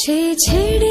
সে ছেড়ে